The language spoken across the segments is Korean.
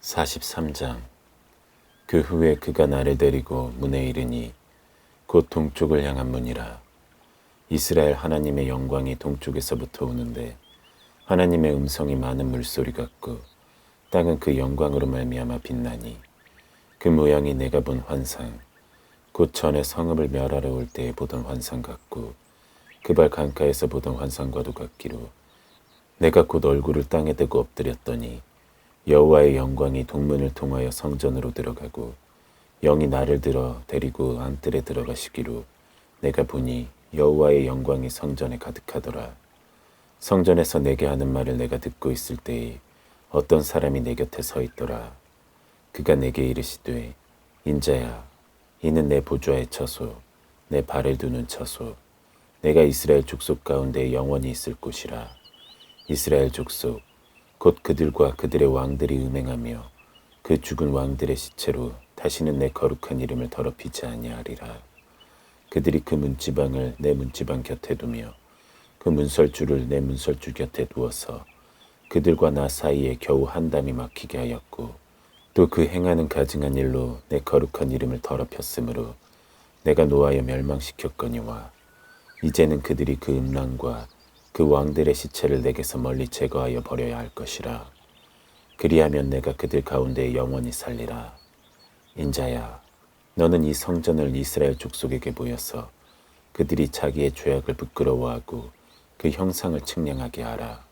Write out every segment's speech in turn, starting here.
43장. 그 후에 그가 나를 데리고 문에 이르니 곧 동쪽을 향한 문이라. 이스라엘 하나님의 영광이 동쪽에서부터 오는데 하나님의 음성이 많은 물소리 같고 땅은 그 영광으로 말미암아 빛나니 그 모양이 내가 본 환상 곧 전에 성읍을 멸하러 올 때에 보던 환상 같고 그발 강가에서 보던 환상과도 같기로 내가 곧 얼굴을 땅에 대고 엎드렸더니 여호와의 영광이 동문을 통하여 성전으로 들어가고 영이 나를 들어 데리고 안뜰에 들어가시기로 내가 보니 여호와의 영광이 성전에 가득하더라. 성전에서 내게 하는 말을 내가 듣고 있을 때에 어떤 사람이 내 곁에 서 있더라. 그가 내게 이르시되 인자야 이는 내 보좌의 처소 내 발을 두는 처소 내가 이스라엘 족속 가운데 영원히 있을 곳이라 이스라엘 족속 곧 그들과 그들의 왕들이 음행하며 그 죽은 왕들의 시체로 다시는 내 거룩한 이름을 더럽히지 아니하리라. 그들이 그 문지방을 내 문지방 곁에 두며 그 문설주를 내 문설주 곁에 두어서 그들과 나 사이에 겨우 한 담이 막히게 하였고 또 그 행하는 가증한 일로 내 거룩한 이름을 더럽혔으므로 내가 노하여 멸망시켰거니와 이제는 그들이 그 음란과 그 왕들의 시체를 내게서 멀리 제거하여 버려야 할 것이라. 그리하면 내가 그들 가운데 영원히 살리라. 인자야, 너는 이 성전을 이스라엘 족속에게 보여서 그들이 자기의 죄악을 부끄러워하고 그 형상을 측량하게 하라.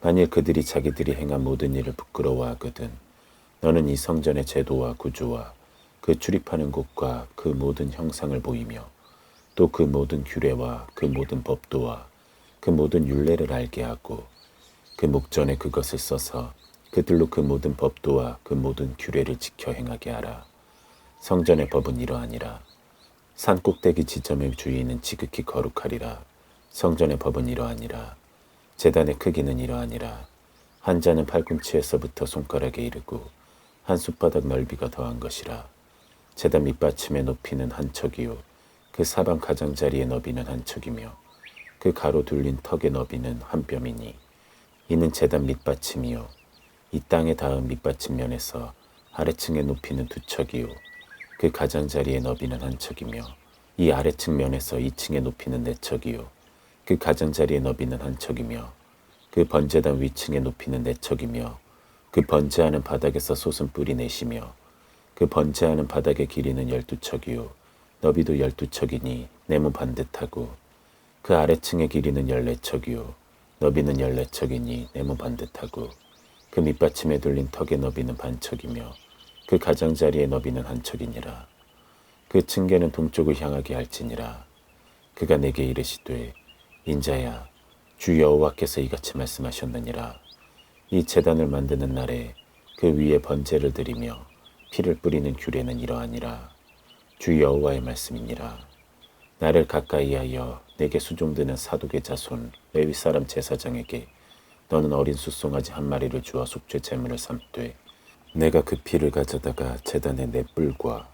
만일 그들이 자기들이 행한 모든 일을 부끄러워하거든, 너는 이 성전의 제도와 구조와 그 출입하는 곳과 그 모든 형상을 보이며 또 그 모든 규례와 그 모든 법도와 그 모든 율례를 알게 하고 그 목전에 그것을 써서 그들로 그 모든 법도와 그 모든 규례를 지켜 행하게 하라. 성전의 법은 이러하니라. 산 꼭대기 지점의 주인은 지극히 거룩하리라. 성전의 법은 이러하니라. 재단의 크기는 이러하니라. 한 자는 팔꿈치에서부터 손가락에 이르고 한 숟바닥 넓이가 더한 것이라. 재단 밑받침의 높이는 한 척이요. 그 사방 가장자리의 너비는 한 척이며 그 가로 둘린 턱의 너비는 한 뼘이니 이는 재단 밑받침이요. 이 땅에 닿은 밑받침 면에서 아래층의 높이는 두 척이요. 그 가장자리의 너비는 한 척이며 이 아래층 면에서 이층의 높이는 네 척이요. 그 가장자리의 너비는 한 척이며 그 번제단 위층의 높이는 네 척이며 그 번제하는 바닥에서 솟은 뿔이 넷이며 그 번제하는 바닥의 길이는 열두 척이요. 너비도 열두 척이니 네모 반듯하고 그 아래층의 길이는 열네 척이요. 너비는 열네 척이니 네모 반듯하고 그 밑받침에 둘린 턱의 너비는 반척이며 그 가장자리의 너비는 한 척이니라. 그 층계는 동쪽을 향하게 할지니라. 그가 내게 이르시되 인자야 주 여호와께서 이같이 말씀하셨느니라. 이 제단을 만드는 날에 그 위에 번제를 드리며 피를 뿌리는 규례는 이러하니라. 주 여호와의 말씀이니라 나를 가까이 하여 내게 수종드는 사독의 자손 레위 사람 제사장에게 너는 어린 숫송아지 한 마리를 주어 속죄 제물을 삼되 내가 그 피를 가져다가 제단의 내 뿔과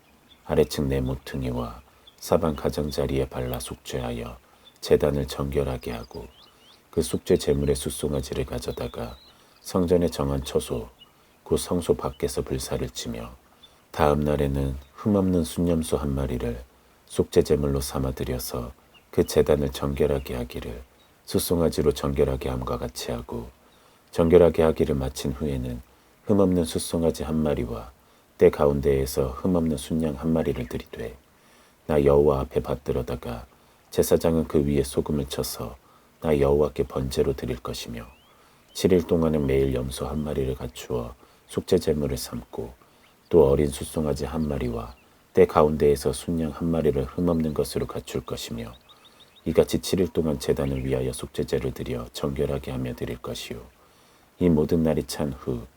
아래층 내 모퉁이와 사방 가장자리에 발라 속죄하여 제단을 정결하게 하고 그 속죄 제물의 숫송아지를 가져다가 성전에 정한 처소 곧 성소 밖에서 불사를 치며 다음 날에는 흠없는 순념소 한 마리를 속죄 제물로 삼아 들여서 그 제단을 정결하게 하기를 숫송아지로 정결하게 함과 같이 하고 정결하게 하기를 마친 후에는 흠없는 숫송아지 한 마리와 때 가운데에서 흠없는 순양 한 마리를 들이되 나 여호와 앞에 받들어다가 제사장은 그 위에 소금을 쳐서 나 여호와께 번제로 드릴 것이며 7일 동안은 매일 염소 한 마리를 갖추어 속죄 제물을 삼고 또 어린 숫송아지 한 마리와 때 가운데에서 순양 한 마리를 흠없는 것으로 갖출 것이며 이같이 7일 동안 제단을 위하여 속죄제를 드려 정결하게 하며 드릴 것이요. 이 모든 날이 찬 후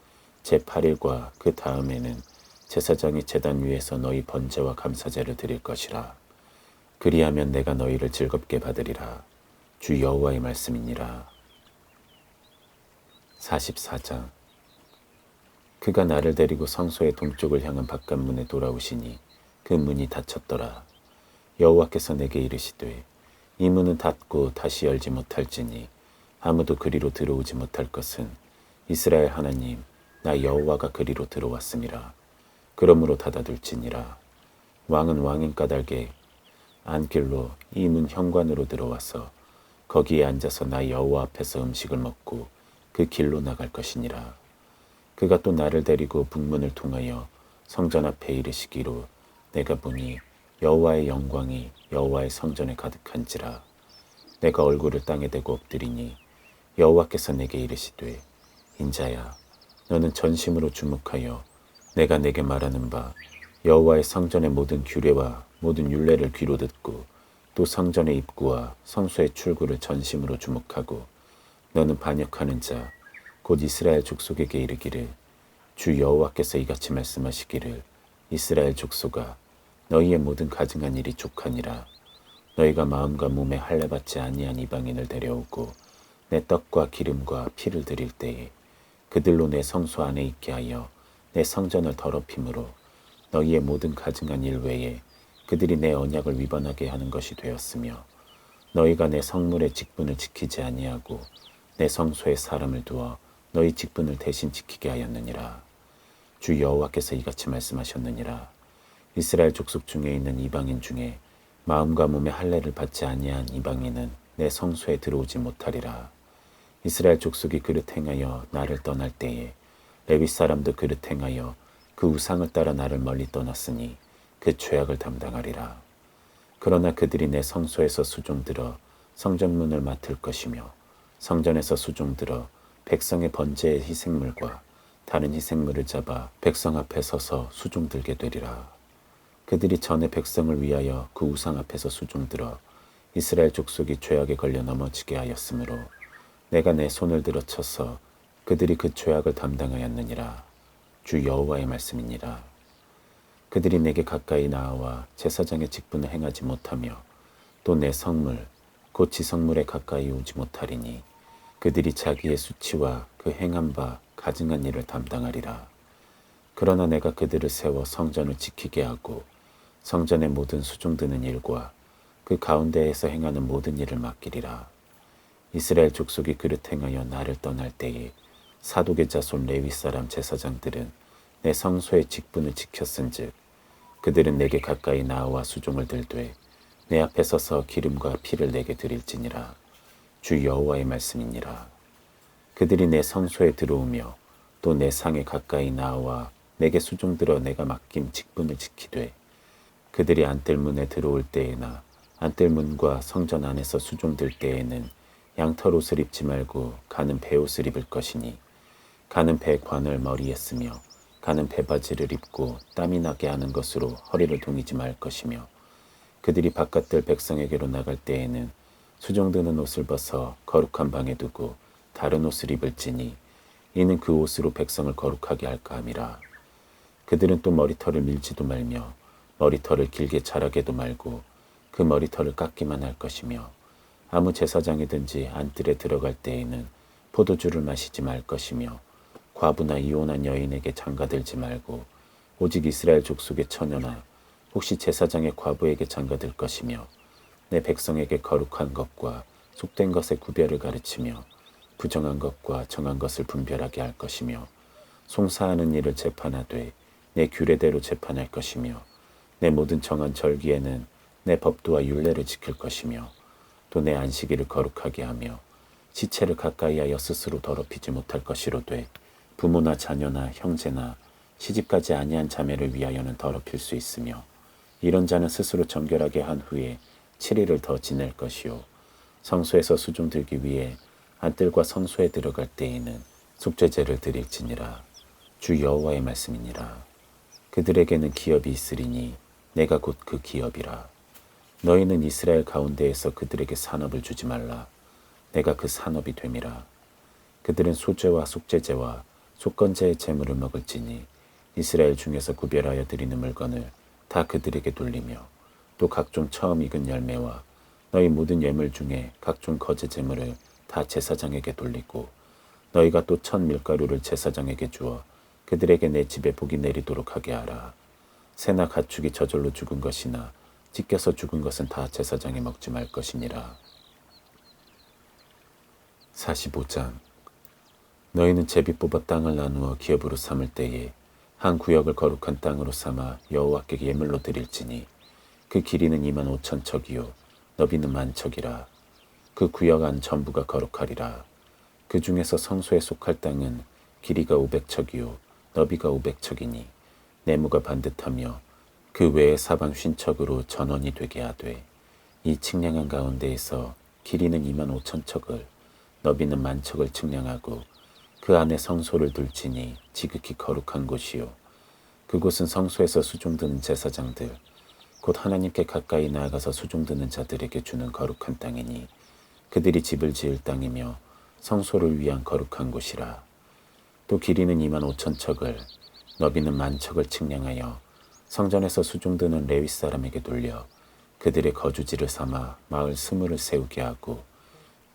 제 8일과 그 다음에는 제사장이 제단 위에서 너희 번제와 감사제를 드릴 것이라. 그리하면 내가 너희를 즐겁게 받으리라. 주 여호와의 말씀이니라. 44장. 그가 나를 데리고 성소의 동쪽을 향한 바깥문에 돌아오시니 그 문이 닫혔더라 여호와께서 내게 이르시되 이 문은 닫고 다시 열지 못할지니 아무도 그리로 들어오지 못할 것은 이스라엘 하나님 나 여호와가 그리로 들어왔음이라. 그러므로 닫아둘지니라. 왕은 왕인 까닭에 안길로 이 문 현관으로 들어와서 거기에 앉아서 나 여호와 앞에서 음식을 먹고 그 길로 나갈 것이니라. 그가 또 나를 데리고 북문을 통하여 성전 앞에 이르시기로 내가 보니 여호와의 영광이 여호와의 성전에 가득한지라. 내가 얼굴을 땅에 대고 엎드리니 여호와께서 내게 이르시되 인자야 너는 전심으로 주목하여 내가 내게 말하는 바 여호와의 성전의 모든 규례와 모든 율례를 귀로 듣고 또 성전의 입구와 성소의 출구를 전심으로 주목하고 너는 반역하는 자 곧 이스라엘 족속에게 이르기를 주 여호와께서 이같이 말씀하시기를 이스라엘 족속아 너희의 모든 가증한 일이 족하니라. 너희가 마음과 몸에 할례 받지 아니한 이방인을 데려오고 내 떡과 기름과 피를 드릴 때에 그들로 내 성소 안에 있게 하여 내 성전을 더럽힘으로 너희의 모든 가증한 일 외에 그들이 내 언약을 위반하게 하는 것이 되었으며 너희가 내 성물의 직분을 지키지 아니하고 내 성소에 사람을 두어 너희 직분을 대신 지키게 하였느니라. 주 여호와께서 이같이 말씀하셨느니라 이스라엘 족속 중에 있는 이방인 중에 마음과 몸의 할례를 받지 아니한 이방인은 내 성소에 들어오지 못하리라 이스라엘 족속이 그릇 행하여 나를 떠날 때에 레위 사람도 그릇 행하여 그 우상을 따라 나를 멀리 떠났으니 그 죄악을 담당하리라. 그러나 그들이 내 성소에서 수종 들어 성전문을 맡을 것이며 성전에서 수종 들어 백성의 번제의 희생물과 다른 희생물을 잡아 백성 앞에 서서 수종 들게 되리라. 그들이 전에 백성을 위하여 그 우상 앞에서 수종들어 이스라엘 족속이 죄악에 걸려 넘어지게 하였으므로 내가 내 손을 들어 쳐서 그들이 그 죄악을 담당하였느니라. 주 여호와의 말씀이니라. 그들이 내게 가까이 나와 제사장의 직분을 행하지 못하며 또 내 성물 곧 지성물에 가까이 오지 못하리니 그들이 자기의 수치와 그 행한 바 가증한 일을 담당하리라. 그러나 내가 그들을 세워 성전을 지키게 하고 성전의 모든 수종 드는 일과 그 가운데에서 행하는 모든 일을 맡기리라. 이스라엘 족속이 그릇 행하여 나를 떠날 때에 사독의 자손 레위 사람 제사장들은 내 성소의 직분을 지켰은즉 그들은 내게 가까이 나와 수종을 들되 내 앞에 서서 기름과 피를 내게 드릴지니라 주 여호와의 말씀이니라 그들이 내 성소에 들어오며 또 내 상에 가까이 나와 내게 수종들어 내가 맡긴 직분을 지키되 그들이 안뜰문에 들어올 때에나 안뜰문과 성전 안에서 수종들 때에는 양털 옷을 입지 말고 가는 배옷을 입을 것이니 가는 배 관을 머리에 쓰며 가는 배바지를 입고 땀이 나게 하는 것으로 허리를 동이지 말 것이며 그들이 바깥들 백성에게로 나갈 때에는 수정드는 옷을 벗어 거룩한 방에 두고 다른 옷을 입을지니 이는 그 옷으로 백성을 거룩하게 할까 함이라. 그들은 또 머리털을 밀지도 말며 머리털을 길게 자라게도 말고 그 머리털을 깎기만 할 것이며 아무 제사장이든지 안뜰에 들어갈 때에는 포도주를 마시지 말 것이며 과부나 이혼한 여인에게 장가들지 말고 오직 이스라엘 족속의 처녀나 혹시 제사장의 과부에게 장가들 것이며 내 백성에게 거룩한 것과 속된 것의 구별을 가르치며 부정한 것과 정한 것을 분별하게 할 것이며 송사하는 일을 재판하되 내 규례대로 재판할 것이며 내 모든 정한 절기에는 내 법도와 율례를 지킬 것이며 또 내 안식일을 거룩하게 하며 시체를 가까이 하여 스스로 더럽히지 못할 것이로되 부모나 자녀나 형제나 시집가지 아니한 자매를 위하여는 더럽힐 수 있으며 이런 자는 스스로 정결하게 한 후에 7일을 더 지낼 것이요. 성소에서 수종 들기 위해 안뜰과 성소에 들어갈 때에는 속죄제를 드릴지니라. 주 여호와의 말씀이니라. 그들에게는 기업이 있으리니 내가 곧 그 기업이라. 너희는 이스라엘 가운데에서 그들에게 산업을 주지 말라. 내가 그 산업이 됨이라. 그들은 소죄와 속죄제와 속건제의 재물을 먹을지니 이스라엘 중에서 구별하여 드리는 물건을 다 그들에게 돌리며 또 각종 처음 익은 열매와 너희 모든 예물 중에 각종 거제 재물을 다 제사장에게 돌리고 너희가 또첫 밀가루를 제사장에게 주어 그들에게 내 집에 복이 내리도록 하게 하라. 새나 가축이 저절로 죽은 것이나 찢겨서 죽은 것은 다 제사장이 먹지 말 것이니라. 45장. 너희는 제비 뽑아 땅을 나누어 기업으로 삼을 때에 한 구역을 거룩한 땅으로 삼아 여호와께 예물로 드릴지니 그 길이는 이만 오천 척이요 너비는 만 척이라. 그 구역 안 전부가 거룩하리라. 그 중에서 성소에 속할 땅은 길이가 오백 척이요 너비가 오백 척이니 내무가 반듯하며 그 외에 사방 쉰척으로 전원이 되게 하되 이 측량한 가운데에서 길이는 이만 오천 척을 너비는 만 척을 측량하고 그 안에 성소를 둘지니 지극히 거룩한 곳이요. 그곳은 성소에서 수종드는 제사장들 곧 하나님께 가까이 나아가서 수종드는 자들에게 주는 거룩한 땅이니 그들이 집을 지을 땅이며 성소를 위한 거룩한 곳이라. 또 길이는 이만 오천 척을 너비는 만 척을 측량하여 성전에서 수종드는 레위 사람에게 돌려 그들의 거주지를 삼아 마을 스물을 세우게 하고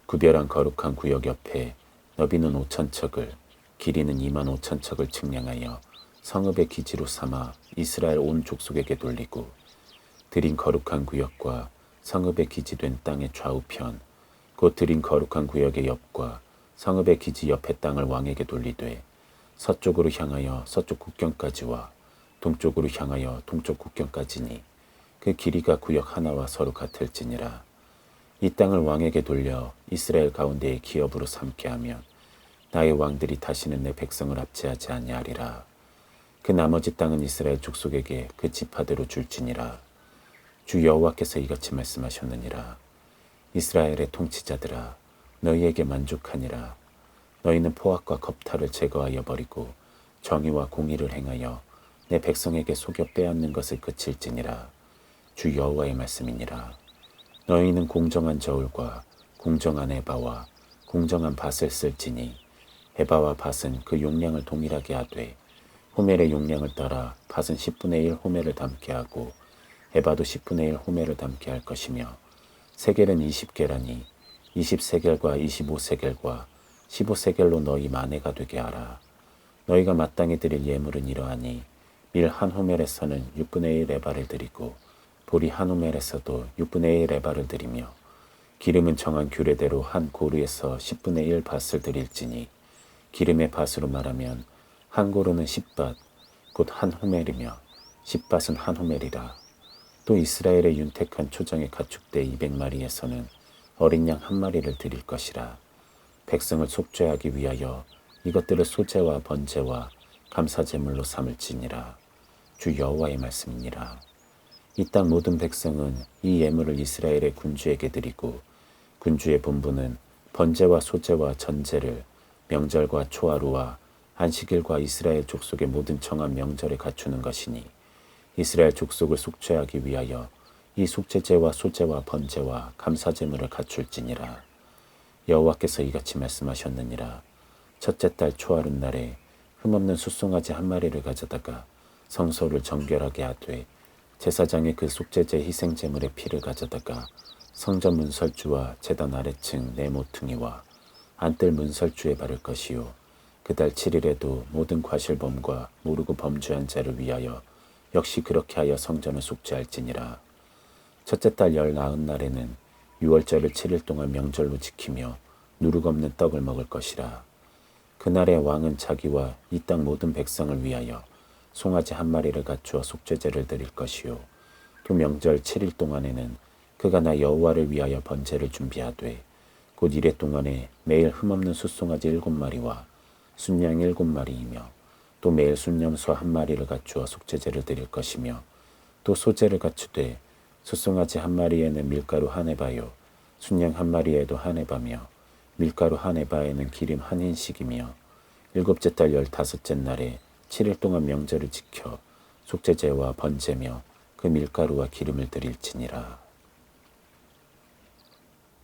구별한 거룩한 구역 옆에 너비는 오천 척을 길이는 이만 오천 척을 측량하여 성읍의 기지로 삼아 이스라엘 온 족속에게 돌리고 드린 거룩한 구역과 성읍의 기지된 땅의 좌우편 곧 드린 거룩한 구역의 옆과 성읍의 기지 옆의 땅을 왕에게 돌리되 서쪽으로 향하여 서쪽 국경까지와 동쪽으로 향하여 동쪽 국경까지니 그 길이가 구역 하나와 서로 같을지니라. 이 땅을 왕에게 돌려 이스라엘 가운데의 기업으로 삼게 하면 나의 왕들이 다시는 내 백성을 압제하지 아니하리라. 그 나머지 땅은 이스라엘 족속에게 그 지파대로 줄지니라. 주 여호와께서 이같이 말씀하셨느니라. 이스라엘의 통치자들아 너희에게 만족하니라 너희는 포악과 겁탈을 제거하여 버리고 정의와 공의를 행하여 내 백성에게 속여 빼앗는 것을 그칠지니라. 주 여호와의 말씀이니라. 너희는 공정한 저울과 공정한 에바와 공정한 밭을 쓸지니 에바와 밭은 그 용량을 동일하게 하되 호멜의 용량을 따라 밭은 10분의 1 호멜을 담게 하고 에바도 10분의 1 호멜을 담게 할 것이며 세겔은 20계라니 20세겔과 25세겔과 15세겔로 너희 만회가 되게 하라. 너희가 마땅히 드릴 예물은 이러하니 밀 한 호멜에서는 6분의 1 에바를 드리고 보리 한 호멜에서도 6분의 1 에바를 드리며 기름은 정한 규례대로 한 고루에서 10분의 1 밭을 드릴지니 기름의 밭으로 말하면 한 고루는 10밭 곧 한 호멜이며 10밭은 한 호멜이라 또 이스라엘의 윤택한 초장의 가축대 200마리에서는 어린 양 한 마리를 드릴 것이라 백성을 속죄하기 위하여 이것들을 소재와 번제와 감사 제물로 삼을지니라. 주 여호와의 말씀이니라. 이 땅 모든 백성은 이 예물을 이스라엘의 군주에게 드리고 군주의 본부는 번제와 소제와 전제를 명절과 초하루와 안식일과 이스라엘 족속의 모든 정한 명절에 갖추는 것이니 이스라엘 족속을 속죄하기 위하여 이 속죄제와 소제와 번제와 감사제물을 갖출지니라 여호와께서 이같이 말씀하셨느니라. 첫째 달 초하룻 날에 흠없는 숫송아지 한 마리를 가져다가 성소를 정결하게 하되 제사장의 그 속죄제 희생 제물의 피를 가져다가 성전 문설주와 제단 아래층 네 모퉁이와 안뜰 문설주에 바를 것이요. 그달 7일에도 모든 과실범과 모르고 범죄한 자를 위하여 역시 그렇게 하여 성전을 속죄할지니라. 첫째 달 열 나흔 날에는 유월절을 7일 동안 명절로 지키며 누룩 없는 떡을 먹을 것이라. 그날에 왕은 자기와 이 땅 모든 백성을 위하여 송아지 한 마리를 갖추어 속죄제를 드릴 것이요. 또 명절 7일 동안에는 그가 나 여호와를 위하여 번제를 준비하되 곧 이래 동안에 매일 흠없는 숫송아지 일곱 마리와 순양 일곱 마리이며 또 매일 순념소 한 마리를 갖추어 속죄제를 드릴 것이며 또 소제를 갖추되 숫송아지 한 마리에는 밀가루 한 에바요 순양 한 마리에도 한 에바며 밀가루 한 에바에는 기름 한 인씩이며 일곱째 달 열다섯째 날에 7일 동안 명절을 지켜 속죄제와 번제며 그 밀가루와 기름을 드릴지니라.